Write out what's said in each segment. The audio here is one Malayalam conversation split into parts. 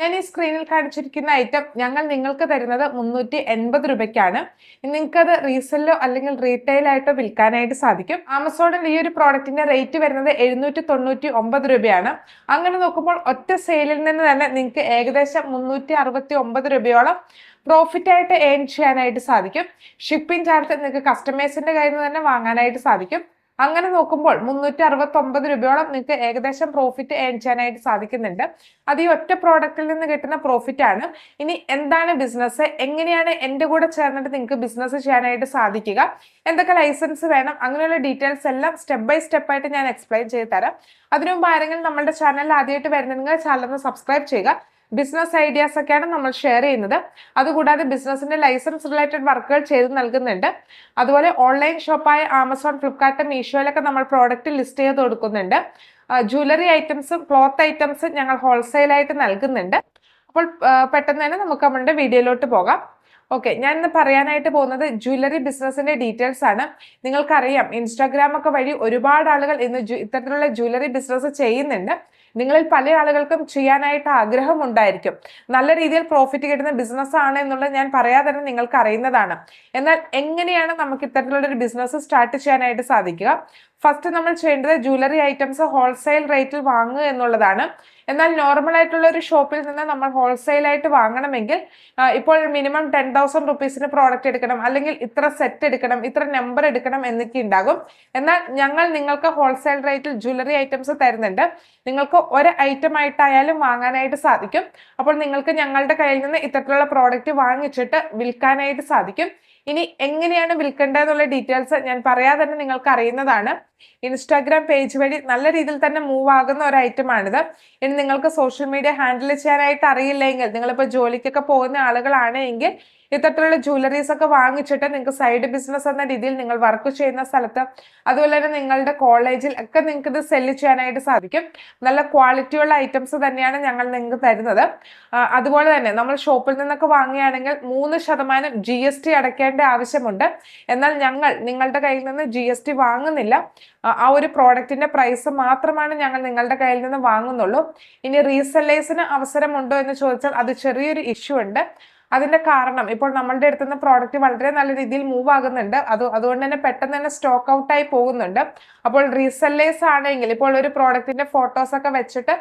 ഞാൻ ഈ സ്ക്രീനിൽ കാണിച്ചിരിക്കുന്ന ഐറ്റം ഞങ്ങൾ നിങ്ങൾക്ക് തരുന്നത് മുന്നൂറ്റി എൺപത് രൂപയ്ക്കാണ്. നിങ്ങൾക്കത് റീസെല്ലോ അല്ലെങ്കിൽ റീറ്റെയിലായിട്ടോ വിൽക്കാനായിട്ട് സാധിക്കും. ആമസോണിൽ ഈ ഒരു പ്രോഡക്റ്റിന്റെ റേറ്റ് വരുന്നത് എഴുന്നൂറ്റി തൊണ്ണൂറ്റി ഒമ്പത് രൂപയാണ്. അങ്ങനെ നോക്കുമ്പോൾ ഒറ്റ സെയിലിൽ നിന്ന് തന്നെ നിങ്ങൾക്ക് ഏകദേശം മുന്നൂറ്റി അറുപത്തി ഒമ്പത് രൂപയോളം പ്രോഫിറ്റ് ആയിട്ട് ഏൺ ചെയ്യാനായിട്ട് സാധിക്കും. ഷിപ്പിംഗ് ചാർജ് നിങ്ങൾക്ക് കസ്റ്റമേഴ്സിന്റെ കയ്യിൽ നിന്ന് തന്നെ വാങ്ങാനായിട്ട് സാധിക്കും. അങ്ങനെ നോക്കുമ്പോൾ മുന്നൂറ്റി അറുപത്തി ഒമ്പത് രൂപയോളം നിങ്ങൾക്ക് ഏകദേശം പ്രോഫിറ്റ് ഏൺ ചെയ്യാനായിട്ട് സാധിക്കുന്നുണ്ട്. അത് ഈ ഒറ്റ പ്രോഡക്റ്റിൽ നിന്ന് കിട്ടുന്ന പ്രോഫിറ്റ് ആണ്. ഇനി എന്താണ് ബിസിനസ് എങ്ങനെയാണ് എന്റെ കൂടെ ചേർന്നിട്ട് നിങ്ങൾക്ക് ബിസിനസ് ചെയ്യാനായിട്ട് സാധിക്കുക? എന്തൊക്കെ ലൈസൻസ് വേണം? അങ്ങനെയുള്ള ഡീറ്റെയിൽസ് എല്ലാം സ്റ്റെപ്പ് ബൈ സ്റ്റെപ്പ് ആയിട്ട് ഞാൻ എക്സ്പ്ലെയിൻ ചെയ്ത് തരാം. അതിനു മുമ്പ് ആരെങ്കിലും നമ്മുടെ ചാനൽ ആദ്യമായിട്ട് വരുന്നെങ്കിൽ ചാനൽ ഒന്ന് സബ്സ്ക്രൈബ് ചെയ്യുക. ബിസിനസ് ഐഡിയാസ് ഒക്കെയാണ് നമ്മൾ ഷെയർ ചെയ്യുന്നത്. അതുകൂടാതെ ബിസിനസ്സിന്റെ ലൈസൻസ് റിലേറ്റഡ് വർക്കുകൾ ചെയ്ത് നൽകുന്നുണ്ട്. അതുപോലെ ഓൺലൈൻ ഷോപ്പായ ആമസോൺ ഫ്ലിപ്കാർട്ട് മീഷോയിലൊക്കെ നമ്മൾ പ്രോഡക്റ്റ് ലിസ്റ്റ് ചെയ്ത് കൊടുക്കുന്നുണ്ട്. ജ്വല്ലറി ഐറ്റംസും ക്ലോത്ത് ഐറ്റംസും ഞങ്ങൾ ഹോൾസെയിലായിട്ട് നൽകുന്നുണ്ട്. അപ്പോൾ പെട്ടെന്ന് തന്നെ നമുക്ക് നമ്മുടെ വീഡിയോയിലോട്ട് പോകാം. ഓക്കെ ഞാൻ ഇന്ന് പറയാനായിട്ട് പോകുന്നത് ജ്വല്ലറി ബിസിനസിന്റെ ഡീറ്റെയിൽസ് ആണ്. നിങ്ങൾക്കറിയാം ഇൻസ്റ്റാഗ്രാം ഒക്കെ വഴി ഒരുപാട് ആളുകൾ ഇന്ന് ഇത്തരത്തിലുള്ള ജ്വല്ലറി ബിസിനസ് ചെയ്യുന്നുണ്ട്. നിങ്ങളിൽ പല ആളുകൾക്കും ചെയ്യാനായിട്ട് ആഗ്രഹമുണ്ടായിരിക്കും. നല്ല രീതിയിൽ പ്രോഫിറ്റ് കിട്ടുന്ന ബിസിനസ് ആണ് എന്നുള്ളത് ഞാൻ പറയാതെ തന്നെ നിങ്ങൾക്ക് അറിയുന്നതാണ്. എന്നാൽ എങ്ങനെയാണ് നമുക്ക് ഇത്തരത്തിലുള്ള ഒരു ബിസിനസ് സ്റ്റാർട്ട് ചെയ്യാനായിട്ട് സാധിക്കുക? ഫസ്റ്റ് നമ്മൾ ചെയ്യേണ്ടത് ജ്വല്ലറി ഐറ്റംസ് ഹോൾസെയിൽ റേറ്റിൽ വാങ്ങുക എന്നുള്ളതാണ്. എന്നാൽ നോർമൽ ആയിട്ടുള്ള ഒരു ഷോപ്പിൽ നിന്ന് നമ്മൾ ഹോൾസെയിലായിട്ട് വാങ്ങണമെങ്കിൽ ഇപ്പോൾ മിനിമം ടെൻ തൗസൻഡ് റുപ്പീസിന് പ്രോഡക്റ്റ് എടുക്കണം അല്ലെങ്കിൽ ഇത്ര സെറ്റ് എടുക്കണം ഇത്ര നമ്പർ എടുക്കണം എന്നൊക്കെ ഉണ്ടാകും. എന്നാൽ ഞങ്ങൾ നിങ്ങൾക്ക് ഹോൾസെയിൽ റേറ്റിൽ ജ്വല്ലറി ഐറ്റംസ് തരുന്നുണ്ട്. നിങ്ങൾക്ക് ഒരു ഐറ്റം ആയിട്ടായാലും വാങ്ങാനായിട്ട് സാധിക്കും. അപ്പോൾ നിങ്ങൾക്ക് ഞങ്ങളുടെ കയ്യിൽ നിന്ന് ഇത്തരത്തിലുള്ള പ്രോഡക്റ്റ് വാങ്ങിച്ചിട്ട് വിൽക്കാനായിട്ട് സാധിക്കും. ഇനി എങ്ങനെയാണ് വിൽക്കേണ്ടതെന്നുള്ള ഡീറ്റെയിൽസ് ഞാൻ പറയാതെ തന്നെ നിങ്ങൾക്ക് അറിയുന്നതാണ്. ഇൻസ്റ്റാഗ്രാം പേജ് വഴി നല്ല രീതിയിൽ തന്നെ മൂവ് ആകുന്ന ഒരു ഐറ്റമാണിത് ഇനി നിങ്ങൾക്ക് സോഷ്യൽ മീഡിയ ഹാൻഡിൽ ചെയ്യാനായിട്ട് അറിയില്ലെങ്കിൽ നിങ്ങളിപ്പോൾ ജോലിക്കൊക്കെ പോകുന്ന ആളുകളാണ് എങ്കിൽ ഇത്തരത്തിലുള്ള ജ്വല്ലറീസ് ഒക്കെ വാങ്ങിച്ചിട്ട് നിങ്ങൾക്ക് സൈഡ് ബിസിനസ് എന്ന രീതിയിൽ നിങ്ങൾ വർക്ക് ചെയ്യുന്ന സ്ഥലത്ത് അതുപോലെ തന്നെ നിങ്ങളുടെ കോളേജിൽ ഒക്കെ നിങ്ങൾക്ക് ഇത് സെല്ല് ചെയ്യാനായിട്ട് സാധിക്കും. നല്ല ക്വാളിറ്റിയുള്ള ഐറ്റംസ് തന്നെയാണ് ഞങ്ങൾ നിങ്ങൾക്ക് തരുന്നത്. അതുപോലെ തന്നെ നമ്മൾ ഷോപ്പിൽ നിന്നൊക്കെ വാങ്ങുകയാണെങ്കിൽ മൂന്ന് ശതമാനം ജി അടയ്ക്കേണ്ട ആവശ്യമുണ്ട്. എന്നാൽ ഞങ്ങൾ നിങ്ങളുടെ കയ്യിൽ നിന്ന് ജി വാങ്ങുന്നില്ല. ആ ഒരു പ്രോഡക്റ്റിന്റെ പ്രൈസ് മാത്രമാണ് ഞങ്ങൾ നിങ്ങളുടെ കയ്യിൽ നിന്ന് വാങ്ങുന്നുള്ളൂ. ഇനി റീസെല്ലേഴ്സിന് അവസരമുണ്ടോ എന്ന് ചോദിച്ചാൽ അത് ചെറിയൊരു ഇഷ്യൂ ഉണ്ട്. അതിന്റെ കാരണം ഇപ്പോൾ നമ്മളുടെ അടുത്തുനിന്ന് പ്രോഡക്റ്റ് വളരെ നല്ല രീതിയിൽ മൂവ് ആകുന്നുണ്ട്. അത് അതുകൊണ്ട് തന്നെ പെട്ടെന്ന് തന്നെ സ്റ്റോക്ക് ഔട്ട് ആയി പോകുന്നുണ്ട്. അപ്പോൾ റീസെല്ലേഴ്സ് ആണെങ്കിൽ ഇപ്പോൾ ഒരു പ്രോഡക്റ്റിന്റെ ഫോട്ടോസ് ഒക്കെ വെച്ചിട്ട്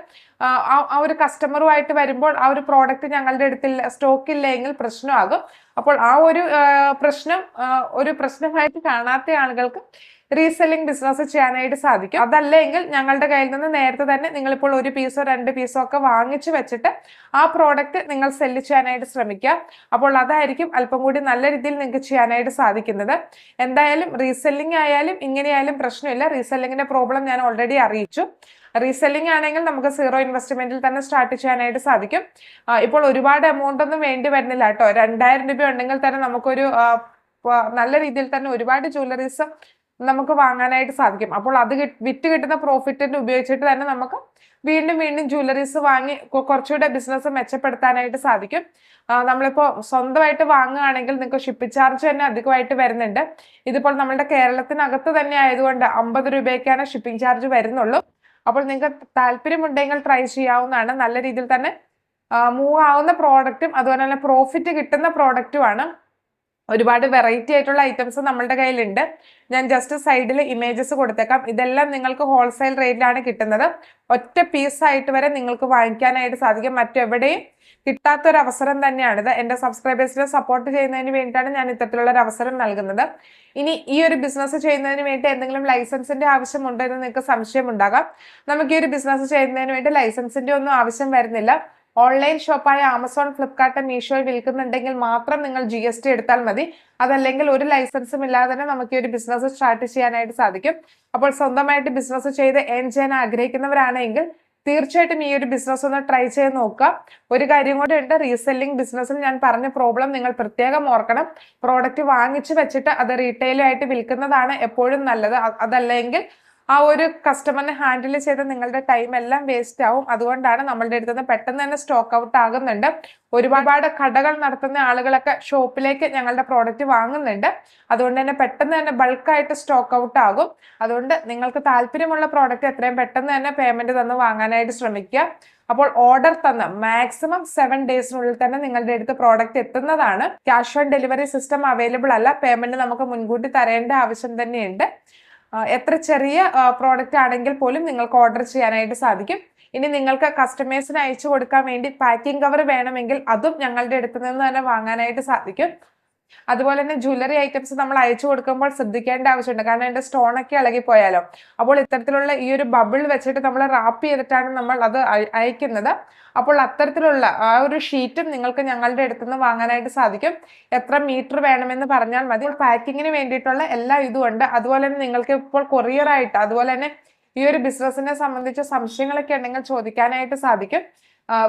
ആ ഒരു കസ്റ്റമറുമായിട്ട് വരുമ്പോൾ ആ ഒരു പ്രോഡക്റ്റ് ഞങ്ങളുടെ അടുത്തില്ല സ്റ്റോക്ക് ഇല്ലെങ്കിൽ പ്രശ്നമാകും. അപ്പോൾ ആ ഒരു പ്രശ്നം ഒരു പ്രശ്നമായിട്ട് കാണാത്ത ആളുകൾക്ക് റീസെല്ലിംഗ് ബിസിനസ് ചെയ്യാനായിട്ട് സാധിക്കും. അതല്ലെങ്കിൽ ഞങ്ങളുടെ കയ്യിൽ നിന്ന് നേരത്തെ തന്നെ നിങ്ങളിപ്പോൾ ഒരു പീസോ രണ്ട് പീസോ ഒക്കെ വാങ്ങിച്ചു വെച്ചിട്ട് ആ പ്രോഡക്റ്റ് നിങ്ങൾ സെല്ല് ചെയ്യാനായിട്ട് ശ്രമിക്കുക. അപ്പോൾ അതായിരിക്കും അല്പം കൂടി നല്ല രീതിയിൽ നിങ്ങൾക്ക് ചെയ്യാനായിട്ട് സാധിക്കുന്നത്. എന്തായാലും റീസെല്ലിംഗ് ആയാലും ഇങ്ങനെയായാലും പ്രശ്നമില്ല. റീസെല്ലിങ്ങിന്റെ പ്രോബ്ലം ഞാൻ ഓൾറെഡി അറിയിച്ചു. റീസെല്ലിംഗ് ആണെങ്കിൽ നമുക്ക് സീറോ ഇൻവെസ്റ്റ്മെന്റിൽ തന്നെ സ്റ്റാർട്ട് ചെയ്യാനായിട്ട് സാധിക്കും. ഇപ്പോൾ ഒരുപാട് എമൗണ്ട് ഒന്നും വേണ്ടി വരുന്നില്ല കേട്ടോ. രണ്ടായിരം രൂപ ഉണ്ടെങ്കിൽ തന്നെ നമുക്കൊരു നല്ല രീതിയിൽ തന്നെ ഒരുപാട് ജ്വല്ലറീസ് നമുക്ക് വാങ്ങാനായിട്ട് സാധിക്കും. അപ്പോൾ അത് വിറ്റ് കിട്ടുന്ന പ്രോഫിറ്റിന് ഉപയോഗിച്ചിട്ട് തന്നെ നമുക്ക് വീണ്ടും വീണ്ടും ജ്വല്ലറീസ് വാങ്ങി കുറച്ചുകൂടെ ബിസിനസ് മെച്ചപ്പെടുത്താനായിട്ട് സാധിക്കും. നമ്മളിപ്പോൾ സ്വന്തമായിട്ട് വാങ്ങുകയാണെങ്കിൽ നിങ്ങൾക്ക് ഷിപ്പിംഗ് ചാർജ് തന്നെ അധികമായിട്ട് വരുന്നുണ്ട്. ഇതിപ്പോൾ നമ്മുടെ കേരളത്തിനകത്ത് തന്നെ ആയതുകൊണ്ട് അമ്പത് രൂപയ്ക്കാണ് ഷിപ്പിംഗ് ചാർജ് വരുന്നുള്ളൂ. അപ്പോൾ നിങ്ങൾക്ക് താല്പര്യമുണ്ടെങ്കിൽ ട്രൈ ചെയ്യാവുന്നതാണ്. നല്ല രീതിയിൽ തന്നെ മൂവ് ആവുന്ന പ്രോഡക്റ്റും അതുപോലെ തന്നെ പ്രോഫിറ്റ് കിട്ടുന്ന പ്രോഡക്റ്റുമാണ് ഒരുപാട് വെറൈറ്റി ആയിട്ടുള്ള ഐറ്റംസ് നമ്മളുടെ കയ്യിലുണ്ട്. ഞാൻ ജസ്റ്റ് സൈഡിൽ ഇമേജസ് കൊടുത്തേക്കാം. ഇതെല്ലാം നിങ്ങൾക്ക് ഹോൾസെയിൽ റേറ്റിലാണ് കിട്ടുന്നത്. ഒറ്റ പീസ് ആയിട്ട് വരെ നിങ്ങൾക്ക് വാങ്ങിക്കാനായിട്ട് സാധിക്കും. മറ്റെവിടെയും കിട്ടാത്തൊരു അവസരം തന്നെയാണിത് എന്റെ സബ്സ്ക്രൈബേഴ്സിനെ സപ്പോർട്ട് ചെയ്യുന്നതിന് വേണ്ടിയിട്ടാണ് ഞാൻ ഇത്തരത്തിലുള്ള ഒരു അവസരം നൽകുന്നത്. ഇനി ഈ ഒരു ബിസിനസ് ചെയ്യുന്നതിന് വേണ്ടി എന്തെങ്കിലും ലൈസൻസിന്റെ ആവശ്യമുണ്ടോ എന്ന് നിങ്ങൾക്ക് സംശയം ഉണ്ടാകാം. നമുക്ക് ഈ ഒരു ബിസിനസ് ചെയ്യുന്നതിന് വേണ്ടി ലൈസൻസിന്റെ ഒന്നും ആവശ്യം വരുന്നില്ല. ഓൺലൈൻ ഷോപ്പായ ആമസോൺ ഫ്ലിപ്കാർട്ട് മീഷോയിൽ വിൽക്കുന്നുണ്ടെങ്കിൽ മാത്രം നിങ്ങൾ ജി എസ് ടി എടുത്താൽ മതി. അതല്ലെങ്കിൽ ഒരു ലൈസൻസും ഇല്ലാതെ തന്നെ നമുക്ക് ഈ ഒരു ബിസിനസ് സ്റ്റാർട്ട് ചെയ്യാനായിട്ട് സാധിക്കും. അപ്പോൾ സ്വന്തമായിട്ട് ബിസിനസ് ചെയ്ത് ഏൺ ചെയ്യാൻ ആഗ്രഹിക്കുന്നവരാണെങ്കിൽ തീർച്ചയായിട്ടും ഈ ഒരു ബിസിനസ് ഒന്ന് ട്രൈ ചെയ്ത് നോക്കുക. ഒരു കാര്യം കൂടെ ഉണ്ട് റീസെല്ലിംഗ് ബിസിനസ്സിൽ ഞാൻ പറഞ്ഞ പ്രോബ്ലം നിങ്ങൾ പ്രത്യേകം ഓർക്കണം. പ്രോഡക്റ്റ് വാങ്ങിച്ചു വെച്ചിട്ട് അത് റീറ്റെയിലായിട്ട് വിൽക്കുന്നതാണ് എപ്പോഴും നല്ലത്. അതല്ലെങ്കിൽ ആ ഒരു കസ്റ്റമറിനെ ഹാൻഡിൽ ചെയ്ത് നിങ്ങളുടെ ടൈം എല്ലാം വേസ്റ്റ് ആവും. അതുകൊണ്ടാണ് നമ്മളുടെ അടുത്ത് നിന്ന് പെട്ടെന്ന് തന്നെ സ്റ്റോക്ക് ഔട്ട് ആകുന്നുണ്ട്. ഒരുപാട് കടകൾ നടത്തുന്ന ആളുകളൊക്കെ ഷോപ്പിലേക്ക് ഞങ്ങളുടെ പ്രോഡക്റ്റ് വാങ്ങുന്നുണ്ട്. അതുകൊണ്ട് തന്നെ പെട്ടെന്ന് തന്നെ ബൾക്കായിട്ട് സ്റ്റോക്ക് ഔട്ട് ആകും. അതുകൊണ്ട് നിങ്ങൾക്ക് താല്പര്യമുള്ള പ്രോഡക്റ്റ് എത്രയും പെട്ടെന്ന് തന്നെ പേയ്മെന്റ് തന്ന് വാങ്ങാനായിട്ട് ശ്രമിക്കുക. അപ്പോൾ ഓർഡർ തന്ന മാക്സിമം സെവൻ ഡേയ്സിനുള്ളിൽ തന്നെ നിങ്ങളുടെ അടുത്ത് പ്രോഡക്റ്റ് എത്തുന്നതാണ്. Cash on delivery system available അല്ല. പേയ്മെന്റ് നമുക്ക് മുൻകൂട്ടി തരേണ്ട ആവശ്യം തന്നെയുണ്ട്. എത്ര ചെറിയ പ്രോഡക്റ്റ് ആണെങ്കിൽ പോലും നിങ്ങൾക്ക് ഓർഡർ ചെയ്യാനായിട്ട് സാധിക്കും. ഇനി നിങ്ങൾക്ക് കസ്റ്റമേഴ്സിന് അയച്ചു കൊടുക്കാൻ വേണ്ടി പാക്കിംഗ് കവർ വേണമെങ്കിൽ അതും ഞങ്ങളുടെ അടുത്ത് നിന്ന് തന്നെ വാങ്ങാനായിട്ട് സാധിക്കും. അതുപോലെ തന്നെ ജ്വല്ലറി ഐറ്റംസ് നമ്മൾ അയച്ചു കൊടുക്കുമ്പോൾ ശ്രദ്ധിക്കേണ്ട ആവശ്യമുണ്ട്. കാരണം അതിന്റെ സ്റ്റോണൊക്കെ ഇളകിപ്പോയാലോ അപ്പോൾ ഇത്തരത്തിലുള്ള ഈ ഒരു ബബിൾ വെച്ചിട്ട് നമ്മൾ റാപ്പ് ചെയ്തിട്ടാണ് നമ്മൾ അത് അയക്കുന്നത്. അപ്പോൾ അത്തരത്തിലുള്ള ആ ഒരു ഷീറ്റും നിങ്ങൾക്ക് ഞങ്ങളുടെ അടുത്ത് നിന്ന് വാങ്ങാനായിട്ട് സാധിക്കും. എത്ര മീറ്റർ വേണമെന്ന് പറഞ്ഞാൽ മതി. പാക്കിങ്ങിന് വേണ്ടിയിട്ടുള്ള എല്ലാ ഇതും ഉണ്ട് അതുപോലെ തന്നെ നിങ്ങൾക്ക് ഇപ്പോൾ കൊറിയർ ആയിട്ട് അതുപോലെ തന്നെ ഈ ഒരു ബിസിനസ്സിനെ സംബന്ധിച്ച സംശയങ്ങളൊക്കെ ഉണ്ടെങ്കിൽ ചോദിക്കാനായിട്ട് സാധിക്കും.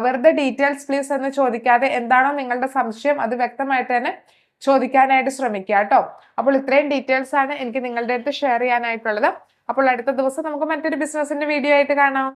വെറുതെ ഡീറ്റെയിൽസ് പ്ലീസ് എന്ന് ചോദിക്കാതെ എന്താണോ നിങ്ങളുടെ സംശയം അത് വ്യക്തമായിട്ട് തന്നെ ചോദിക്കാനായിട്ട് ശ്രമിക്കുക കേട്ടോ. അപ്പോൾ ഇത്രയും ഡീറ്റെയിൽസ് ആണ് എനിക്ക് നിങ്ങളുടെ അടുത്ത് ഷെയർ ചെയ്യാനായിട്ടുള്ളത്. അപ്പോൾ അടുത്ത ദിവസം നമുക്ക് മറ്റൊരു ബിസിനസിന്റെ വീഡിയോ ആയിട്ട് കാണാം.